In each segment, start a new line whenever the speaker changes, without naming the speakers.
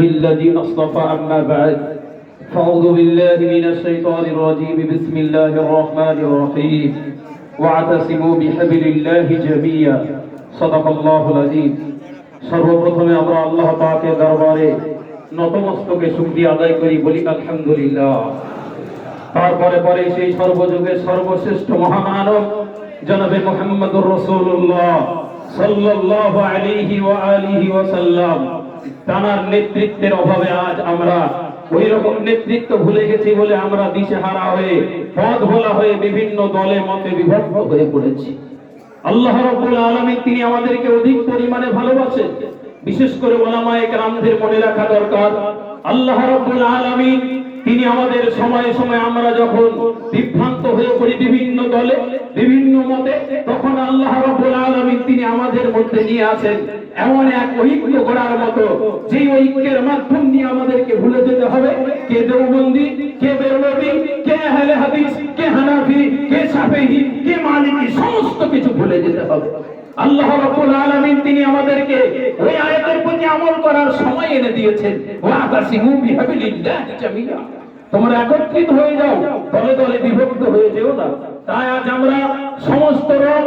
الذين اصطفى أما بعد فأعوذ بالله من الشيطان الرجيم بسم الله الرحمن الرحيم واعتصموا بحبل الله جميعا صدق الله العظيم সর্বপ্রথমে আমরা আল্লাহ পাকের দরবারে নতমস্তকে শুকরিয়া আদায় করি বলি আলহামদুলিল্লাহ তারপরে পরে সেই সর্বযুগের সর্বশ্রেষ্ঠ মহামানব জনাবে মোহাম্মদুর রসুল্লাহ সাল্লাল্লাহু আলাইহি ওয়া আলিহি ওয়া সাল্লাম তানার নেতৃত্বের অভাবে আজ আমরা ওই রকম নেতৃত্ব ভুলে গেছি বলে আমরা দিশেহারা হয়ে পথ ভোলা হয়ে বিভিন্ন দলে মতে বিভক্ত হয়ে পড়েছি। আল্লাহ রাব্বুল আলামিন তিনি আমাদেরকে অধিক পরিমাণে ভালোবাসেন। বিশেষ করে ওলামায়ে কেরামদের মনে রাখা দরকার, আল্লাহ রাব্বুল আলামিন তিনি আমাদের সময়ে সময়ে আমরা যখন বিভ্রান্ত হয়ে পড়ি বিভিন্ন দলে, বিভিন্ন মতে, তখন আল্লাহ রাব্বুল আলামিন তিনি আমাদের মধ্যে নিয়ে আসেন। এমন এক ঐক্য গড়ার মতো, যেই ঐক্যের মাধ্যম নিয়ে আমাদেরকে ভুলে যেতে হবে। কে দেওবন্দি, কে বেরলবি কে আহলে হাদিস, কে হানাফি, কে সাফেহি, কে মালিকি, সমস্ত কিছু ভুলে যেতে হবে। আল্লাহ রাব্বুল আলামিন তিনি আমাদেরকে ওই আয়াতের প্রতি আমল করার সময় এনে দিয়েছেন। ওয়াতাসিমু বিহাবিলিল্লাহি তোমরা একত্রিত হয়ে যাও, দলে দলে বিভক্ত হয়ে যেও না। তাই আজ আমরা সমস্ত রং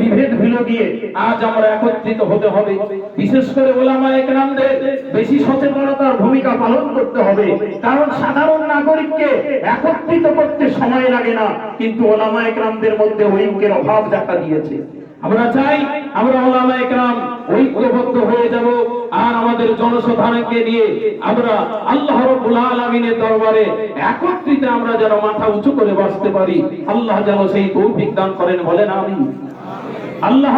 বিভেদ ভুলে গিয়ে আজ আমরা একত্রিত হতে হবে। বিশেষ করে ওলামা একরামদের বেশি সচেতনতার ভূমিকা পালন করতে হবে। কারণ সাধারণ নাগরিককে একত্রিত করতে সময় লাগে না, কিন্তু ওলামা একরামদের মধ্যে ঐক্যের অভাব দেখা দিয়েছে। আমরা চাই আমরা ওলামা একরাম ঐক্যবদ্ধ হয়ে যাব আর আমাদের জনসাধারণকে নিয়ে আমরা আল্লাহ রাব্বুল আলামিনের দরবারে একত্রিত আমরা যেন মাথা উঁচু করে বসতে পারি। আল্লাহ যেন সেই তৌফিক দান করেন, বলেন আমিন। আল্লাহ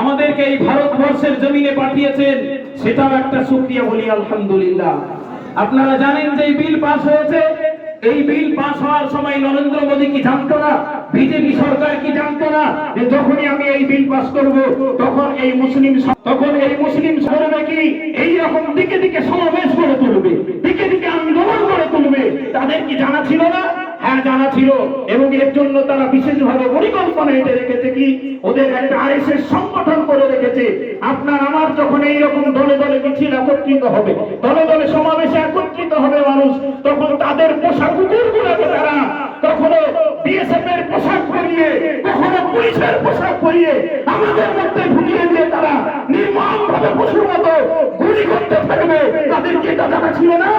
আমাদেরকে এই ভারতবর্ষের জমিনে পাঠিয়েছেন, সেটাও একটা শুকরিয়া বলি, আলহামদুলিল্লাহ। আপনারা জানেন যে এই বিল পাস হয়েছে। এই বিল পাস হওয়ার সময় নরেন্দ্র মোদী কি জানতো না? বিজেপি সরকার কি জানতো না? যে যখনই আমি এই বিল পাস করব, তখন এই মুসলিম তখন এই মুসলিম সরবে কি এই রকম দিকে দিকে সমাবেশ করে তুলবে। দিকে দিকে আন্দোলন করে তুলবে। তাদের কি জানা ছিল না? ছিল এবং এর জন্য তারা বিশেষভাবে পরিকল্পনা এঁটে রেখেছে কি? ওদের একটা আরএসএস সংগঠন করে রেখেছে। আপনার আমার যখন এই রকম দলে দলে মিছিল একত্রিত হবে, দলে দলে সমাবেশে একত্রিত হবে মানুষ, তখন তাদের পোশাক কুকুর গুলোকে তারা কখনো বিএসএফ এর পোশাক পরিয়ে, কখনো পুলিশের পোশাক পরিয়ে আমাদের মধ্যে ঢুকিয়ে দিয়ে তারা নির্মম ভাবে পশুর মতো গুলি করতে থাকবে। তাদেরকে এটা জানা ছিল না।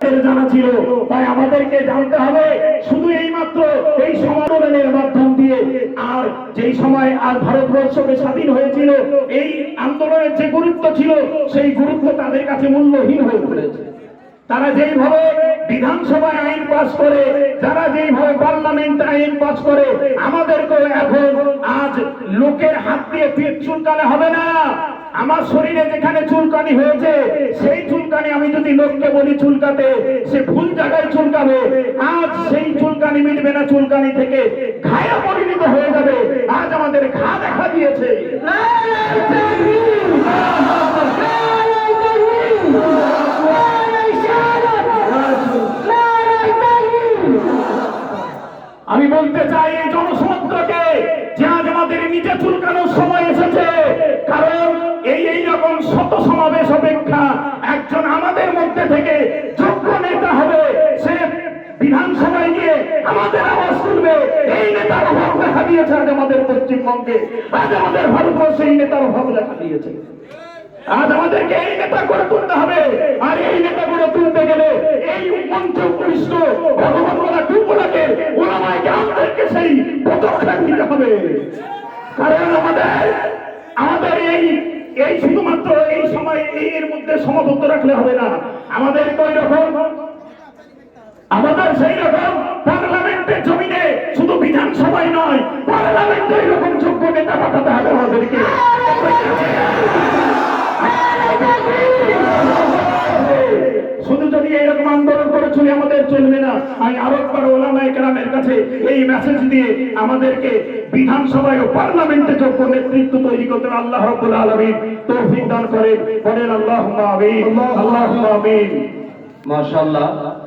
জানা ছিল, তাই আমাদেরকে জানতে হবে শুধু এই মাত্র এই সমাধানের মাধ্যম দিয়ে। আর যেই সময় আর ভারতবর্ষকে স্বাধীন হয়েছিল, এই আন্দোলনের যে গুরুত্ব ছিল, সেই গুরুত্ব তাদের কাছে মূল্যহীন হয়ে পড়েছে। তারা যেইভাবে বিধানসভায় আইন পাস করে, যারা যেইভাবে পার্লামেন্ট আইন পাস করে আমাদেরকে এখন আজ লোকের হাত দিয়ে পেট চুলকালে হবে না। আমার শরীরে যেখানে চুলকানি হয়েছে, সেই চুলকানি আমি যদি লোককে বলি চুলকাতে, সে ভুল জায়গায় চুলকাবে। আজ সেই চুলকানি মিটবে না চুলকানি থেকে। ঘায়ে পরিণত হয়ে যাবে। আজ আমাদের ঘা দেখা দিয়েছে। আমি বলতে চাই এই জনসমুদ্রকে যে আজ আমাদের নিজে চুলকানোর সময় এসেছে। কারণ সমাবেশ অপেক্ষা একজন আমাদের মধ্যে থেকে যোগ্য নেতা হবে। সে বিধানসভায় গিয়ে আমাদের আওয়াজ তুলবে। এই নেতার অভাব দেখা দিয়েছে আজ আমাদের পশ্চিমবঙ্গে। আজ আমাদের ভারতবর্ষে এই নেতার অভাব দেখা দিয়েছে। আজ আমাদেরকে এই নেতা করে তুলতে হবে। আর এই নেতা করে তুলতে গেলে এই মন্ত্র উপবিষ্ট ভগবানওয়ালা টুপলাকে ওলামায় আমাদেরকে সেই পদক্ষেপ নিতে হবে। কারণ আমাদের আমাদের এই এই শুধুমাত্র এই সময় এর মধ্যে সমাবদ্ধ রাখলে হবে না। আমাদের ওই রকম? আমাদের সেই রকম পার্লামেন্টের জমিনে শুধু বিধানসভায় নয় পার্লামেন্টে এরকম যোগ্য নেতা পাঠাতে হবে আমাদেরকে। শুধু যদি এরকম আন্দোলন করে চলে আমাদের চলবে না, আমি আরও একবার ওলামায় কেরামের কাছে এই মেসেজ দিয়ে আমাদেরকে বিধানসভায় ও পার্লামেন্টে যোগ্য নেতৃত্ব তৈরি করতে আল্লাহ রব্বুল আলমিন তৌফিক দান করেন। বলেন আল্লাহ আমিন। আল্লাহ আমিন।
মাশাআল্লাহ।